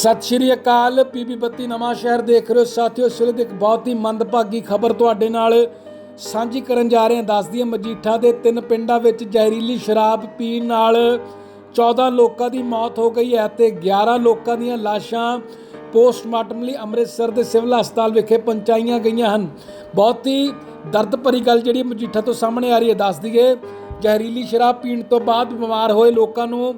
ਸਤਿ ਸ਼੍ਰੀ ਅਕਾਲ, ਪੀਪੀ ਬੱਤੀ ਨਵਾਂ ਸ਼ਹਿਰ ਦੇਖ ਰਹੇ ਹੋ। ਸਾਥੀਓ, ਇਸ ਵੇਲੇ ਦੀ ਇੱਕ ਬਹੁਤ ਹੀ ਮੰਦਭਾਗੀ ਖਬਰ ਤੁਹਾਡੇ ਨਾਲ ਸਾਂਝੀ ਕਰਨ ਜਾ ਰਹੇ ਹਾਂ। ਦੱਸਦੀ ਹੈ ਮਜੀਠਾ ਦੇ ਤਿੰਨ ਪਿੰਡਾਂ ਵਿੱਚ ਜ਼ਹਿਰੀਲੀ ਸ਼ਰਾਬ ਪੀਣ ਨਾਲ 14 ਲੋਕਾਂ ਦੀ ਮੌਤ ਹੋ ਗਈ ਹੈ ਤੇ 11 ਲੋਕਾਂ ਦੀਆਂ ਲਾਸ਼ਾਂ ਪੋਸਟਮਾਰਟਮ ਲਈ ਅੰਮ੍ਰਿਤਸਰ ਦੇ ਸਿਵਲ ਹਸਪਤਾਲ ਵਿਖੇ ਪਹੁੰਚਾਈਆਂ ਗਈਆਂ ਹਨ। ਬਹੁਤ ਹੀ ਦਰਦ ਭਰੀ ਗੱਲ ਜਿਹੜੀ ਮਜੀਠਾ ਤੋਂ ਸਾਹਮਣੇ ਆ ਰਹੀ ਹੈ। ਦੱਸ ਦਈਏ, ਜ਼ਹਿਰੀਲੀ ਸ਼ਰਾਬ ਪੀਣ ਤੋਂ ਬਾਅਦ ਬਿਮਾਰ ਹੋਏ ਲੋਕਾਂ ਨੂੰ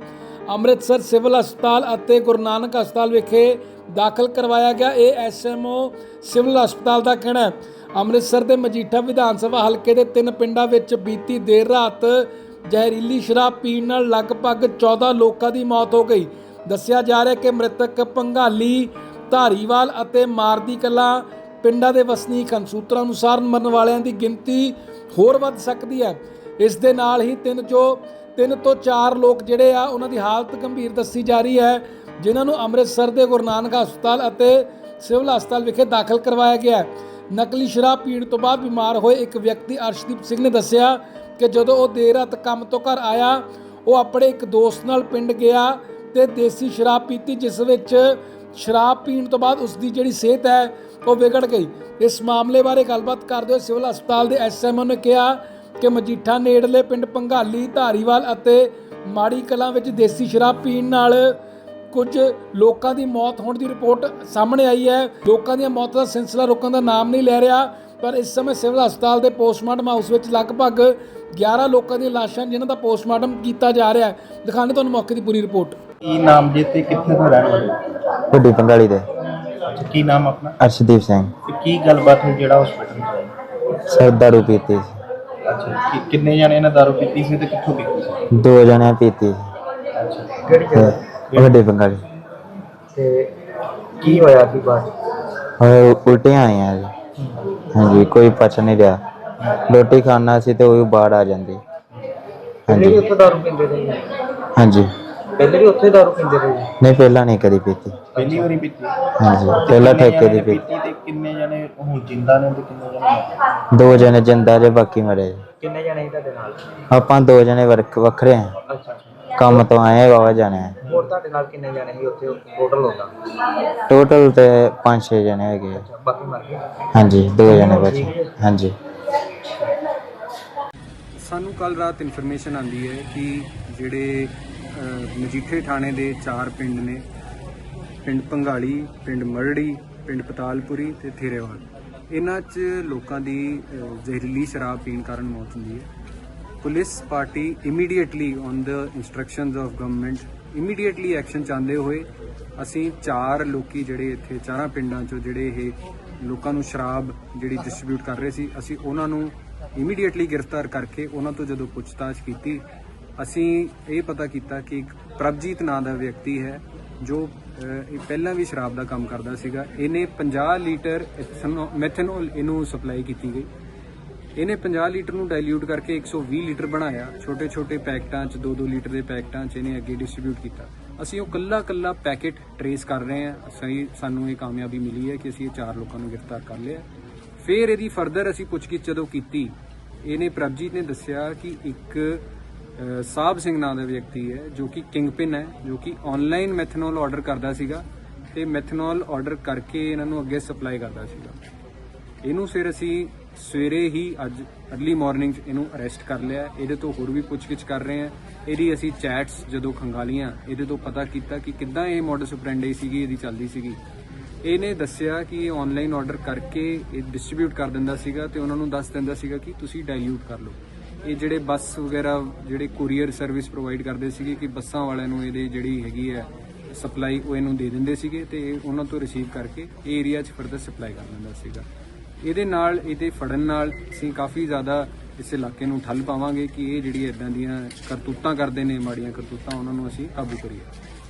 ਅੰਮ੍ਰਿਤਸਰ ਸਿਵਲ ਹਸਪਤਾਲ ਅਤੇ ਗੁਰੂ ਨਾਨਕ ਹਸਪਤਾਲ ਵਿਖੇ ਦਾਖਲ ਕਰਵਾਇਆ ਗਿਆ। ਇਹ ਐਸਐਮਓ ਸਿਵਲ ਹਸਪਤਾਲ ਦਾ ਕਹਿਣਾ ਹੈ। ਅੰਮ੍ਰਿਤਸਰ ਦੇ ਮਜੀਠਾ ਵਿਧਾਨ ਸਭਾ ਹਲਕੇ ਦੇ ਤਿੰਨ ਪਿੰਡਾਂ ਵਿੱਚ ਬੀਤੀ ਦੇਰ ਰਾਤ ਜ਼ਹਿਰੀਲੀ ਸ਼ਰਾਬ ਪੀਣ ਨਾਲ ਲਗਭਗ 14 ਲੋਕਾਂ ਦੀ ਮੌਤ ਹੋ ਗਈ। ਦੱਸਿਆ ਜਾ ਰਿਹਾ ਹੈ ਕਿ ਮ੍ਰਿਤਕ ਪੰਘਾਲੀ, ਧਾਰੀਵਾਲ ਅਤੇ ਮਾਰਦੀ ਕਲਾ ਪਿੰਡਾਂ ਦੇ ਵਸਨੀਕ ਹਨ। ਸੂਤਰਾਂ ਅਨੁਸਾਰ ਮਰਨ ਵਾਲਿਆਂ ਦੀ ਗਿਣਤੀ ਹੋਰ ਵੱਧ ਸਕਦੀ ਹੈ। ਇਸ ਦੇ ਨਾਲ ਹੀ ਤਿੰਨ ਜੋ ਤਿੰਨ ਤੋਂ ਚਾਰ ਲੋਕ ਜਿਹੜੇ ਆ, ਉਹਨਾਂ ਦੀ ਹਾਲਤ ਗੰਭੀਰ ਦੱਸੀ ਜਾ ਰਹੀ ਹੈ, ਜਿਨ੍ਹਾਂ ਨੂੰ ਅੰਮ੍ਰਿਤਸਰ ਦੇ ਗੁਰੂ ਨਾਨਕ ਹਸਪਤਾਲ ਅਤੇ ਸਿਵਲ ਹਸਪਤਾਲ ਵਿਖੇ ਦਾਖਲ ਕਰਵਾਇਆ ਗਿਆ ਨਕਲੀ ਸ਼ਰਾਬ ਪੀਣ ਤੋਂ ਬਾਅਦ ਬਿਮਾਰ ਹੋਏ ਇੱਕ ਵਿਅਕਤੀ ਅਰਸ਼ਦੀਪ ਸਿੰਘ ਨੇ ਦੱਸਿਆ ਕਿ ਜਦੋਂ ਉਹ ਦੇਰ ਰਾਤ ਕੰਮ ਤੋਂ ਘਰ ਆਇਆ, ਉਹ ਆਪਣੇ ਇੱਕ ਦੋਸਤ ਨਾਲ ਪਿੰਡ ਗਿਆ ਤੇ ਦੇਸੀ ਸ਼ਰਾਬ ਪੀਤੀ, ਜਿਸ ਵਿੱਚ ਸ਼ਰਾਬ ਪੀਣ ਤੋਂ ਬਾਅਦ ਉਸ ਦੀ ਜਿਹੜੀ ਸਿਹਤ ਹੈ, ਉਹ ਵਿਗੜ ਗਈ। ਇਸ ਮਾਮਲੇ ਬਾਰੇ ਗੱਲਬਾਤ ਕਰਦੇ ਹੋਏ ਸਿਵਲ ਹਸਪਤਾਲ ਦੇ ਐਸਐਮਓ ਨੇ ਕਿਹਾ ਕਿ ਮਜੀਠਾ ਨੇੜਲੇ ਪਿੰਡ ਪੰਘਾਲੀ ਧਾਰੀਵਾਲ ਅਤੇ ਮਾੜੀ ਕਲਾਂ ਵਿੱਚ ਦੇਸੀ ਸ਼ਰਾਬ ਪੀਣ ਨਾਲ ਕੁਝ ਲੋਕਾਂ ਦੀ ਮੌਤ ਹੋਣ ਦੀ ਰਿਪੋਰਟ ਸਾਹਮਣੇ ਆਈ ਹੈ। ਲੋਕਾਂ ਦੀਆਂ ਮੌਤਾਂ ਦਾ ਸਿਲਸਿਲਾ ਰੁਕਣ ਦਾ ਨਾਮ ਨਹੀਂ ਲੈ ਰਿਹਾ ਪਰ ਇਸ ਸਮੇਂ ਸਿਵਲ ਹਸਪਤਾਲ ਦੇ ਪੋਸਟਮਾਰਟਮ ਹਾਊਸ ਵਿੱਚ ਲਗਭਗ 11 ਲੋਕਾਂ ਦੀਆਂ ਲਾਸ਼ਾਂ ਜਿਨ੍ਹਾਂ ਦਾ ਪੋਸਟਮਾਰਟਮ ਕੀਤਾ ਜਾ ਰਿਹਾ ਹੈ। ਦਿਖਾਣੇ ਤੁਹਾਨੂੰ ਮੌਕੇ ਦੀ ਪੂਰੀ ਰਿਪੋਰਟ। ਕੀ ਨਾਮ ਜੀ ਤੇ ਕਿੱਥੇ ਤੋਂ ਰਹਿਣ ਵਾਲੇ ਵੱਡੀ ਪੰਗਾਲੀ ਦੇ। ਅੱਛਾ ਕੀ ਨਾਮ ਆਪਣਾ? ਅਰਸ਼ਦੀਪ ਸਿੰਘ। ਤੇ ਕੀ ਗੱਲਬਾਤ ਹੋਈ ਜਿਹੜਾ ਹਸਪੀਟਲ ਚ ਆਏ ਸਰ ਦਾਰੂ ਪੀਤੀ ਸੀ। ਕਿੰਨੇ ਜਣੇ ਨੇ ਦਾਰੂ ਪੀਤੀ ਸੀ ਤੇ ਕਿੱਥੋਂ ਪੀਤੀ ਸੀ? ਦੋ ਜਣਿਆਂ ਪੀਤੀ। ਅੱਛਾ। ਕਿਹੜੀ ਜਗ੍ਹਾ? ਤੇ ਕੀ ਹੋਇਆ ਸੀ ਬਾਅਦ? 'ਚ? ਔਰ ਉਲਟੀਆਂ ਆਈਆਂ ਜੀ। ਹਾਂਜੀ ਕੋਈ ਪਚ ਨਹੀਂ ਰਿਹਾ। ਰੋਟੀ ਖਾਣਾ ਸੀ ਤੇ ਉਹ ਬਾੜ ਆ ਜਾਂਦੀ। ਪਹਿਲੇ ਵੀ ਹਾਂਜੀ। ਉੱਥੇ ਦਾਰੂ ਪੀਂਦੇ ਰਹੇ ਜੀ? ਪਹਿਲੇ ਵੀ ਉੱਥੇ ਦਾਰੂ ਪੀਂਦੇ ਰਹੇ ਨਹੀਂ ਪਹਿਲਾਂ ਨਹੀਂ ਕਦੀ ਪੀਤੀ। ਪਹਿਲੀ ਵਾਰੀ ਪੀਤੀ? ਹਾਂਜੀ ਪਹਿਲਾਂ ਕਿੰਨੇ ਠੇਕੇ ਦੀ ਪੀਤੀ ਤੇ ਕਿੰਨੇ ਦੋ ਜਣੇ ਜਿੰਦਾ ਜੇ ਬਾਕੀ ਮਰੇ ਕਿੰਨੇ ਜਣੇ ਸੀ ਨਾਲ? ਆਪਾਂ ਦੋ ਜਣੇ ਵਰਕ ਵੱਖਰੇ ਆ। ਕੰਮ ਤੋਂ ਆਏ ਵਾਵਾ ਜਾਣੇ ਹੋਰ ਤੁਹਾਡੇ ਨਾਲ ਕਿੰਨੇ ਜਣੇ ਸੀ ਉੱਥੇ? ਹੋਟਲ ਹੋਗਾ। ਟੋਟਲ ਤੇ 5-6 ਜਣੇ ਹੈਗੇ ਹਾਂਜੀ ਦੋ ਜਣੇ ਬਚੇ ਹਾਂਜੀ। ਸਾਨੂੰ ਕੱਲ ਰਾਤ ਇਨਫੋਰਮੇਸ਼ਨ ਆਂਦੀ ਹੈ ਕਿ ਜਿਹੜੇ ਮਜੀਠੇ ਥਾਣੇ ਦੇ ਚਾਰ ਪਿੰਡ ਨੇ। ਪਿੰਡ ਪੰਗਾਲੀ ਪਿੰਡ ਮਰੜੀ ਪਿੰਡ ਪਤਾਲਪੁਰੀ ਤੇ ਥੇਰੇਵਾਲ। ਇਹਨਾਂ 'ਚ ਲੋਕਾਂ ਦੀ ਜ਼ਹਿਰੀਲੀ ਸ਼ਰਾਬ ਪੀਣ ਕਾਰਨ ਮੌਤ ਹੁੰਦੀ ਹੈ। Police party immediately on the instructions of government immediately action ਚਾਹੁੰਦੇ ਹੋਏ ਅਸੀਂ ਚਾਰ ਲੋਕੀ ਜਿਹੜੇ ਇੱਥੇ, ਚਾਰਾਂ ਪਿੰਡਾਂ 'ਚੋਂ ਜਿਹੜੇ ਇਹ ਲੋਕਾਂ ਨੂੰ ਸ਼ਰਾਬ ਜਿਹੜੀ ਡਿਸਟ੍ਰੀਬਿਊਟ ਕਰ ਰਹੇ ਸੀ, ਅਸੀਂ ਉਹਨਾਂ ਨੂੰ ਇਮੀਡੀਏਟਲੀ ਗ੍ਰਿਫਤਾਰ ਕਰਕੇ ਉਹਨਾਂ ਤੋਂ ਜਦੋਂ ਪੁੱਛਤਾਛ ਕੀਤੀ, ਅਸੀਂ ਇਹ ਪਤਾ ਕੀਤਾ ਕਿ ਇੱਕ ਪ੍ਰਭਜੀਤ ਨਾਂ ਦਾ ਵਿਅਕਤੀ ਹੈ ਜੋ ਇਹ ਪਹਿਲਾਂ ਵੀ ਸ਼ਰਾਬ ਦਾ ਕੰਮ ਕਰਦਾ ਸੀਗਾ। ਇਹਨੇ 50 ਲੀਟਰ ਮੈਥਨੋਲ ਇਹਨੂੰ ਸਪਲਾਈ ਕੀਤੀ ਗਈ। ਇਹਨੇ 50 ਲੀਟਰ ਨੂੰ ਡਾਈਲਿਊਟ ਕਰਕੇ 120 ਲੀਟਰ ਬਣਾਇਆ। ਛੋਟੇ ਛੋਟੇ ਪੈਕਟਾਂ 'ਚ 2-2 ਲੀਟਰ ਦੇ ਪੈਕਟਾਂ 'ਚ ਇਹਨੇ ਅੱਗੇ ਡਿਸਟ੍ਰੀਬਿਊਟ ਕੀਤਾ। ਅਸੀਂ ਉਹ ਕੱਲਾ ਕੱਲਾ ਪੈਕੇਟ ਟਰੇਸ ਕਰ ਰਹੇ ਹਾਂ। ਸਹੀ ਸਾਨੂੰ ਇਹ ਕਾਮਯਾਬੀ ਮਿਲੀ ਹੈ ਕਿ ਅਸੀਂ ਇਹ ਚਾਰ ਲੋਕਾਂ ਨੂੰ ਗ੍ਰਿਫਤਾਰ ਕਰ ਲਿਆ। ਫਿਰ ਇਹਦੀ ਫਰਦਰ ਅਸੀਂ ਪੁੱਛਗਿੱਛ ਜਦੋਂ ਕੀਤੀ, ਇਹਨੇ ਪ੍ਰਭਜੀਤ ਨੇ ਦੱਸਿਆ ਕਿ ਇੱਕ ਸਾਹਿਬ ਸਿੰਘ ਨਾਂ ਦਾ ਵਿਅਕਤੀ ਹੈ, ਜੋ ਕਿ ਕਿੰਗਪਿਨ ਹੈ, ਜੋ ਕਿ ਆਨਲਾਈਨ ਮੈਥਨੋਲ ਆਰਡਰ ਕਰਦਾ ਸੀਗਾ ਤੇ ਮੈਥਨੋਲ ਆਰਡਰ ਕਰਕੇ ਇਹਨਾਂ ਨੂੰ ਅੱਗੇ ਸਪਲਾਈ ਕਰਦਾ ਸੀਗਾ। ਇਹਨੂੰ ਫਿਰ ਅਸੀਂ ਸਵੇਰੇ ਹੀ ਅੱਜ ਅਰਲੀ ਮਾਰਨਿੰਗ 'ਚ ਇਹਨੂੰ ਅਰੈਸਟ ਕਰ ਲਿਆ। ਇਹਦੇ ਤੋਂ ਹੋਰ ਵੀ ਪੁੱਛਗਿੱਛ ਕਰ ਰਹੇ ਹਾਂ। ਇਹਦੀ ਅਸੀਂ ਚੈਟਸ ਜਦੋਂ ਖੰਗਾਲੀਆਂ, ਇਹਦੇ ਤੋਂ ਪਤਾ ਕੀਤਾ ਕਿ ਕਿੱਦਾਂ ਇਹ ਮੋਡਸ ਆਪਰੈਂਡੀ ਸੀਗੀ, ਇਹਦੀ ਚੱਲਦੀ ਸੀਗੀ। ਇਹਨੇ ਦੱਸਿਆ ਕਿ ਇਹ ਆਨਲਾਈਨ ਆਰਡਰ ਕਰਕੇ ਇਹ ਡਿਸਟ੍ਰੀਬਿਊਟ ਕਰ ਦਿੰਦਾ ਸੀਗਾ ਤੇ ਉਹਨਾਂ ਨੂੰ ਦੱਸ ਦਿੰਦਾ ਸੀਗਾ ਕਿ ਤੁਸੀਂ ਡਾਈਲਿਊਟ ਕਰ ਲਓ। ਇਹ ਜਿਹੜੇ ਬੱਸ ਵਗੈਰਾ, ਜਿਹੜੇ ਕੋਰੀਅਰ ਸਰਵਿਸ ਪ੍ਰੋਵਾਈਡ ਕਰਦੇ ਸੀਗੇ ਕਿ ਬੱਸਾਂ ਵਾਲਿਆਂ ਨੂੰ ਇਹਦੇ ਜਿਹੜੀ ਹੈਗੀ ਹੈ ਸਪਲਾਈ ਉਹ ਇਹਨੂੰ ਦੇ ਦਿੰਦੇ ਸੀਗੇ ਤੇ ਇਹ ਉਹਨਾਂ ਤੋਂ ਰਿਸੀਵ ਕਰਕੇ ਇਹ ਏਰੀਆ 'ਚ ਫਰਦਰ ਸਪਲਾਈ ਕਰ ਦਿੰਦਾ ਸੀਗਾ। ਇਹਦੇ ਨਾਲ, ਇਹਦੇ ਫੜਨ ਨਾਲ ਅਸੀਂ ਕਾਫੀ ਜ਼ਿਆਦਾ ਇਸ ਇਲਾਕੇ ਨੂੰ ਠੱਲ ਪਾਵਾਂਗੇ ਕਿ ਇਹ ਜਿਹੜੀ ਇਦਾਂ ਦੀਆਂ ਕਰਤੂਤਾਂ ਕਰਦੇ ਨੇ, ਮਾੜੀਆਂ ਕਰਤੂਤਾਂ ਉਹਨਾਂ ਨੂੰ ਅਸੀਂ ਕਾਬੂ ਕਰੀਏ।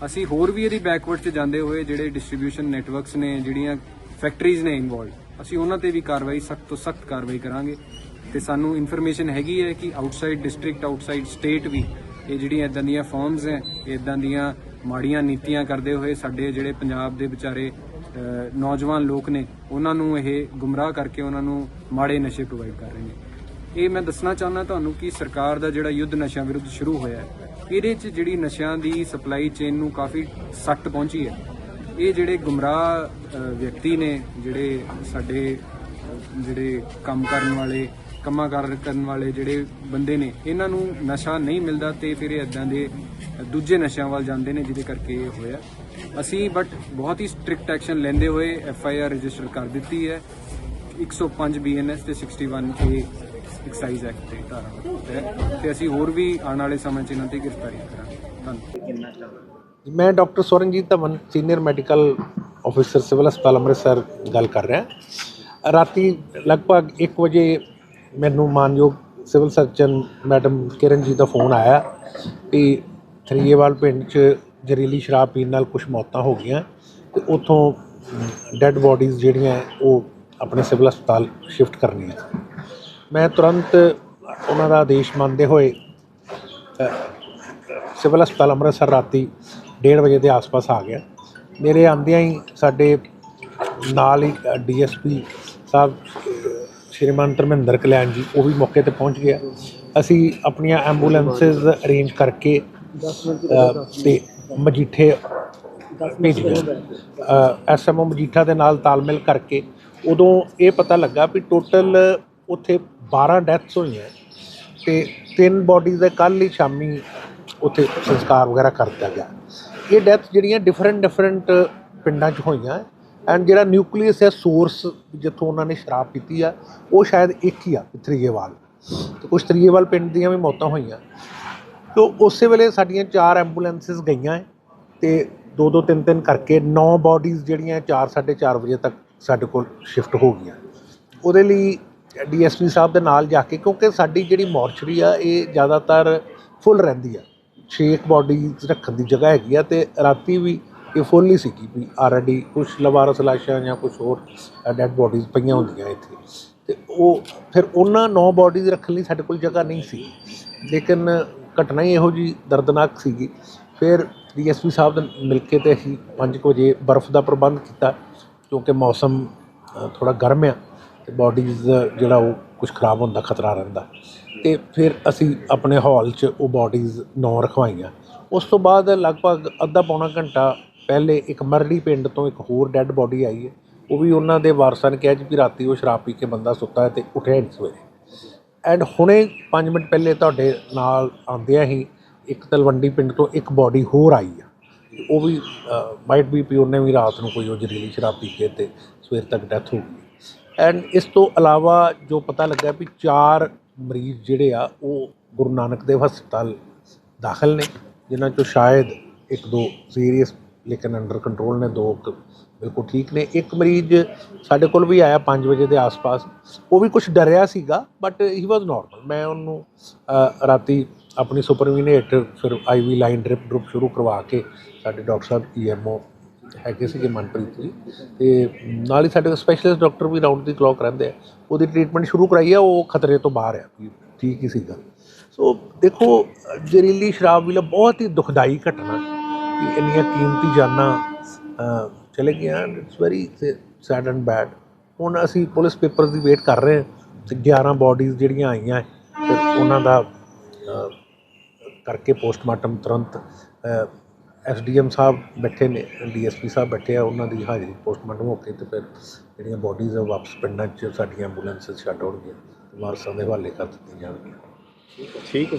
ਅਸੀਂ ਹੋਰ ਵੀ ਇਹਦੀ ਬੈਕਵਰਡ 'ਚ ਜਾਂਦੇ ਹੋਏ ਜਿਹੜੇ ਡਿਸਟ੍ਰੀਬਿਊਸ਼ਨ ਨੈਟਵਰਕਸ ਨੇ, ਜਿਹੜੀਆਂ ਫੈਕਟਰੀਜ਼ ਨੇ ਇਨਵੋਲਡ ਅਸੀਂ ਉਹਨਾਂ ਤੇ ਵੀ ਕਾਰਵਾਈ, ਸਖਤ ਤੋਂ ਸਖਤ ਕਾਰਵਾਈ ਕਰਾਂਗੇ। ਤੇ ਸਾਨੂੰ ਇਨਫੋਰਮੇਸ਼ਨ ਹੈਗੀ ਹੈ ਕਿ ਆਊਟਸਾਈਡ ਡਿਸਟ੍ਰਿਕਟ ਆਊਟਸਾਈਡ ਸਟੇਟ ਵੀ ਇਹ ਜਿਹੜੀਆਂ ਇਦਾਂ ਦੀਆਂ ਫਰਮਸ ਹੈ ਇਦਾਂ ਦੀਆਂ ਮਾੜੀਆਂ ਨੀਤੀਆਂ ਕਰਦੇ ਹੋਏ ਸਾਡੇ ਜਿਹੜੇ ਪੰਜਾਬ ਦੇ ਵਿਚਾਰੇ ਨੌਜਵਾਨ ਲੋਕ ਨੇ, ਉਹਨਾਂ ਨੂੰ ਇਹ ਗੁੰਮਰਾਹ ਕਰਕੇ ਉਹਨਾਂ ਨੂੰ ਮਾੜੇ ਨਸ਼ੇ ਪ੍ਰੋਵਾਈਡ ਕਰ ਰਹੇ ਨੇ। ਇਹ ਮੈਂ ਦੱਸਣਾ ਚਾਹੁੰਦਾ ਤੁਹਾਨੂੰ ਕਿ ਸਰਕਾਰ ਦਾ ਜਿਹੜਾ ਯੁੱਧ ਨਸ਼ਿਆਂ ਵਿਰੁੱਧ ਸ਼ੁਰੂ ਹੋਇਆ ਹੈ, ਇਹਦੇ 'ਚ ਜਿਹੜੀ ਨਸ਼ਿਆਂ ਦੀ ਸਪਲਾਈ ਚੇਨ ਨੂੰ ਕਾਫੀ ਸੱਟ ਪਹੁੰਚੀ ਹੈ। ਇਹ ਜਿਹੜੇ ਗੁੰਮਰਾਹ ਵਿਅਕਤੀ ਨੇ, ਜਿਹੜੇ ਸਾਡੇ, ਜਿਹੜੇ ਕੰਮ ਕਰਨ ਵਾਲੇ ਕੰਮਾਂ ਕਾਰ ਕਰਨ ਵਾਲੇ ਜਿਹੜੇ ਬੰਦੇ ਨੇ, ਇਹਨਾਂ ਨੂੰ ਨਸ਼ਾ ਨਹੀਂ ਮਿਲਦਾ ਤੇ ਫਿਰ ਇਹ ਇਦਾਂ ਦੇ ਦੂਜੇ ਨਸ਼ਿਆਂ ਵੱਲ ਜਾਂਦੇ ਨੇ ਜਿਹਦੇ ਕਰਕੇ ਇਹ ਹੋਇਆ। ਅਸੀਂ ਬਟ ਬਹੁਤ ਹੀ ਸਟ੍ਰਿਕਟ ਐਕਸ਼ਨ ਲੈਂਦੇ ਹੋਏ ਐਫ ਆਈ ਆਰ ਰਜਿਸਟਰ ਕਰ ਦਿੱਤੀ ਹੈ। 105 ਬੀਐਨਐਸ ਤੇ 61 ਏ ਐਕਸਾਈਜ਼ ਐਕਟ ਦੇ ਧਾਰਾ ਤੇ ਤੇ ਅਸੀਂ ਹੋਰ ਵੀ ਆਉਣ ਵਾਲੇ ਸਮੇਂ 'ਚ ਇਹਨਾਂ ਤੇ ਗ੍ਰਿਫਤਾਰੀ ਕਰਾਂਗੇ। ਧੰਨਵਾਦ। ਮੈਂ doctor Soranjit Dhawan, senior medical officer, civil ਹਸਪਤਾਲ ਅੰਮ੍ਰਿਤਸਰ ਗੱਲ ਕਰ ਰਿਹਾ। ਰਾਤੀ ਲਗਭਗ 1 ਵਜੇ ਮੈਨੂੰ ਮਾਨਯੋਗ ਸਿਵਲ ਸਰਜਨ ਮੈਡਮ ਕਿਰਨ ਜੀ ਦਾ ਫੋਨ ਆਇਆ ਕਿ ਥਰੀਏਵਾਲ ਪਿੰਡ 'ਚ ਜ਼ਹਿਰੀਲੀ ਸ਼ਰਾਬ ਪੀਣ ਨਾਲ ਕੁਝ ਮੌਤਾਂ ਹੋ ਗਈਆਂ ਤੇ ਉੱਥੋਂ ਡੈੱਡ ਬੋਡੀਜ਼ ਜਿਹੜੀਆਂ ਉਹ ਆਪਣੇ ਸਿਵਲ ਹਸਪਤਾਲ ਸ਼ਿਫਟ ਕਰਨੀਆਂ। ਮੈਂ ਤੁਰੰਤ ਉਹਨਾਂ ਦਾ ਆਦੇਸ਼ ਮੰਨਦੇ ਹੋਏ ਸਿਵਲ ਹਸਪਤਾਲ ਅੰਮ੍ਰਿਤਸਰ ਰਾਤੀ 1:30 ਵਜੇ ਦੇ ਆਸ-ਪਾਸ ਆ ਗਿਆ। ਮੇਰੇ ਆਂਦਿਆਂ ਹੀ ਸਾਡੇ ਨਾਲ ਹੀ ਡੀਐਸਪੀ ਸਾਹਿਬ ਸ਼੍ਰੀਮਾਨ ਧਰਮਿੰਦਰ ਕਲਿਆਣ ਜੀ ਉਹ ਵੀ ਮੌਕੇ ਤੇ ਪਹੁੰਚ ਗਿਆ ਅਸੀਂ ਆਪਣੀਆਂ ਐਂਬੂਲੈਂਸਸ ਅਰੇਂਜ ਕਰਕੇ ਅ, ਤੇ ਮਜੀਠੇ ਭੇਜ ਗਏ ਐਸਐਮਓ ਮਜੀਠਾ ਦੇ ਨਾਲ ਤਾਲਮੇਲ ਕਰਕੇ ਉਦੋਂ ਇਹ ਪਤਾ ਲੱਗਾ ਵੀ ਟੋਟਲ ਉੱਥੇ 12 ਡੈਥਸ ਹੋਈਆਂ। ਤੇ ਤਿੰਨ ਬੋਡੀਜ਼ ਦੇ ਕੱਲ੍ਹ ਹੀ ਸ਼ਾਮੀ ਉੱਥੇ ਸੰਸਕਾਰ ਵਗੈਰਾ ਕਰ ਦਿੱਤਾ ਗਿਆ। ਇਹ ਡੈਥ ਜਿਹੜੀਆਂ ਡਿਫਰੈਂਟ ਡਿਫਰੈਂਟ ਪਿੰਡਾਂ 'ਚ ਹੋਈਆਂ। ਐਂਡ ਜਿਹੜਾ ਨਿਊਕਲੀਅਸ ਹੈ ਸੋਰਸ ਜਿੱਥੋਂ ਉਹਨਾਂ ਨੇ ਸ਼ਰਾਬ ਪੀਤੀ ਆ, ਉਹ ਸ਼ਾਇਦ ਇੱਕ ਹੀ ਆ, ਤਰੀਏਵਾਲ। ਤੇ ਕੁਝ ਤਰੀਏਵਾਲ ਪਿੰਡ ਦੀਆਂ ਵੀ ਮੌਤਾਂ ਹੋਈਆਂ। ਤੋ ਉਸੇ ਵੇਲੇ ਸਾਡੀਆਂ ਚਾਰ ਐਂਬੂਲੈਂਸਸ ਗਈਆਂ ਹੈ ਤੇ ਦੋ ਦੋ ਤਿੰਨ ਤਿੰਨ ਕਰਕੇ ਨੌ ਬਾਡੀਜ਼ ਜਿਹੜੀਆਂ 4 4:30 ਵਜੇ ਤੱਕ ਸਾਡੇ ਕੋਲ ਸ਼ਿਫਟ ਹੋ ਗਈਆਂ। ਉਹਦੇ ਲਈ ਡੀਐਸਪੀ ਸਾਹਿਬ ਦੇ ਨਾਲ ਜਾ ਕੇ, ਕਿਉਂਕਿ ਸਾਡੀ ਜਿਹੜੀ ਮੋਰਚਰੀ ਆ, ਇਹ ਜ਼ਿਆਦਾਤਰ ਫੁੱਲ ਰਹਿੰਦੀ ਆ। ਛੇ ਬਾਡੀਜ਼ ਰੱਖਣ ਦੀ ਜਗ੍ਹਾ ਹੈਗੀ ਆ, ਤੇ ਰਾਤੀ ਵੀ ਇਹ ਫੁੱਲ ਹੀ ਸੀਗੀ ਵੀ ਆਲਰੇਡੀ ਕੁਝ ਲਵਾਰਸ ਲਾਸ਼ਾਂ ਜਾਂ ਕੁਝ ਹੋਰ ਡੈੱਡ ਬੋਡੀਜ਼ ਪਈਆਂ ਹੁੰਦੀਆਂ ਇੱਥੇ। ਤੇ ਉਹ ਫਿਰ ਉਹਨਾਂ ਨੌ ਬੋਡੀਜ਼ ਰੱਖਣ ਲਈ ਸਾਡੇ ਕੋਲ ਜਗ੍ਹਾ ਨਹੀਂ ਸੀ। ਲੇਕਿਨ ਘਟਨਾ ਹੀ ਇਹੋ ਜੀ ਦਰਦਨਾਕ ਸੀਗੀ। ਫਿਰ ਡੀਐਸਪੀ ਸਾਹਿਬ ਨਾਲ ਮਿਲ ਕੇ ਤੇ ਅਸੀਂ 5 ਵਜੇ ਬਰਫ਼ ਦਾ ਪ੍ਰਬੰਧ ਕੀਤਾ, ਕਿਉਂਕਿ ਮੌਸਮ ਥੋੜਾ ਗਰਮ ਆ ਤੇ ਬਾਡੀਜ਼ ਜਿਹੜਾ ਉਹ ਕੁਝ ਖਰਾਬ ਹੁੰਦਾ, ਖਤਰਾ ਰਹਿੰਦਾ। ਤੇ ਫਿਰ ਅਸੀਂ ਆਪਣੇ ਹਾਲ 'ਚ ਉਹ ਬਾਡੀਜ਼ ਨੌ ਰਖਵਾਈਆਂ। ਉਸ ਤੋਂ ਬਾਅਦ ਲਗਭਗ ਅੱਧਾ ਪੌਣਾ ਘੰਟਾ ਪਹਿਲੇ ਇੱਕ ਮਰੜੀ ਪਿੰਡ ਤੋਂ ਇੱਕ ਹੋਰ ਡੈੱਡ ਬੋਡੀ ਆਈ ਹੈ। ਉਹ ਵੀ ਉਹਨਾਂ ਦੇ ਵਾਰਸਾਂ ਨੇ ਕਿਹਾ ਜੀ ਵੀ ਰਾਤੀ ਉਹ ਸ਼ਰਾਬ ਪੀ ਕੇ ਬੰਦਾ ਸੁੱਤਾ ਹੈ ਤੇ ਉੱਠਿਆ ਨਹੀਂ ਸਵੇਰੇ। ਐਂਡ ਹੁਣੇ 5 ਮਿੰਟ ਪਹਿਲੇ ਤੁਹਾਡੇ ਨਾਲ ਆਉਂਦਿਆਂ ਹੀ ਇੱਕ ਤਲਵੰਡੀ ਪਿੰਡ ਤੋਂ ਇੱਕ ਬੋਡੀ ਹੋਰ ਆਈ ਆ। ਉਹ ਵੀ ਮਾਈਟ ਬੀ ਪੀ ਉਹਨੇ ਵੀ ਰਾਤ ਨੂੰ ਕੋਈ ਉਹ ਜ਼ਹਿਰੀਲੀ ਸ਼ਰਾਬ ਪੀ ਕੇ ਤੇ ਸਵੇਰ ਤੱਕ ਡੈਥ ਹੋ ਗਈ। ਐਂਡ ਇਸ ਤੋਂ ਇਲਾਵਾ ਜੋ ਪਤਾ ਲੱਗਾ ਵੀ ਚਾਰ ਮਰੀਜ਼ ਜਿਹੜੇ ਆ, ਉਹ ਗੁਰੂ ਨਾਨਕ ਦੇਵ ਹਸਪਤਾਲ ਦਾਖਲ ਨੇ, ਜਿਨ੍ਹਾਂ ਚੋਂ ਸ਼ਾਇਦ ਇੱਕ ਦੋ ਸੀਰੀਅਸ ਲੇਕਿਨ ਅੰਡਰ ਕੰਟਰੋਲ ਨੇ ਦੋ ਬਿਲਕੁਲ ਠੀਕ ਨੇ। ਇੱਕ ਮਰੀਜ਼ ਸਾਡੇ ਕੋਲ ਵੀ ਆਇਆ 5 ਵਜੇ ਦੇ ਆਸ-ਪਾਸ। ਉਹ ਵੀ ਕੁਝ ਡਰਿਆ ਸੀਗਾ ਬਟ ਹੀ ਵਾਸ ਨਾਰਮਲ ਮੈਂ ਉਹਨੂੰ ਰਾਤੀ ਆਪਣੀ ਸੁਪਰਵੀਨ ਹੇਠ ਫਿਰ ਆਈਵੀ ਲਾਈਨ ਡ੍ਰਿਪ ਡਰੁਪ ਸ਼ੁਰੂ ਕਰਵਾ ਕੇ ਸਾਡੇ ਡਾਕਟਰ ਸਾਹਿਬ ਈਐਮਓ ਹੈਗੇ ਸੀਗੇ ਮਨਪ੍ਰੀਤ ਜੀ। ਤੇ ਨਾਲ ਹੀ ਸਾਡੇ ਸਪੈਸ਼ਲਿਸਟ ਡਾਕਟਰ ਵੀ ਰਾਊਂਡ ਦੀ ਕਲੌਕ ਰਹਿੰਦੇ ਆ। ਉਹਦੀ ਟ੍ਰੀਟਮੈਂਟ ਸ਼ੁਰੂ ਕਰਾਈ ਆ, ਉਹ ਖਤਰੇ ਤੋਂ ਬਾਹਰ ਆ। ਵੀ ਠੀਕ ਹੀ ਸੀਗਾ। ਸੋ ਦੇਖੋ, ਜ਼ਹਿਰੀਲੀ ਸ਼ਰਾਬ ਵੀ ਬਹੁਤ ਹੀ ਦੁਖਦਾਈ ਘਟਨਾ। ਕਿ ਇੰਨੀਆਂ ਕੀਮਤੀ ਜਾਨਾਂ ਚਲੇ ਗਈਆਂ। It's very sad and bad ਹੁਣ ਅਸੀਂ ਪੁਲਿਸ ਪੇਪਰ ਦੀ ਵੇਟ ਕਰ ਰਹੇ ਹਾਂ ਤੇ 11 ਬਾਡੀਜ਼ ਜਿਹੜੀਆਂ ਆਈਆਂ ਫਿਰ ਉਹਨਾਂ ਦਾ ਕਰਕੇ ਪੋਸਟਮਾਰਟਮ ਤੁਰੰਤ ਐਸਡੀਐਮ ਸਾਹਿਬ ਬੈਠੇ ਨੇ ਡੀਐਸਪੀ ਸਾਹਿਬ ਬੈਠੇ ਆ, ਉਹਨਾਂ ਦੀ ਹਾਜ਼ਰੀ ਪੋਸਟਮਾਰਟਮ ਹੋ ਕੇ ਤੇ ਫਿਰ ਜਿਹੜੀਆਂ ਬਾਡੀਜ਼ ਆ ਵਾਪਸ ਪਿੰਡਾਂ 'ਚ ਸਾਡੀਆਂ ਐਂਬੂਲੈਂਸਸ ਛੱਡ ਆਉਣਗੀਆਂ ਵਾਰਸਾਂ ਦੇ ਹਵਾਲੇ ਕਰ ਦਿੱਤੀਆਂ ਜਾਣਗੀਆਂ। ਠੀਕ ਹੈ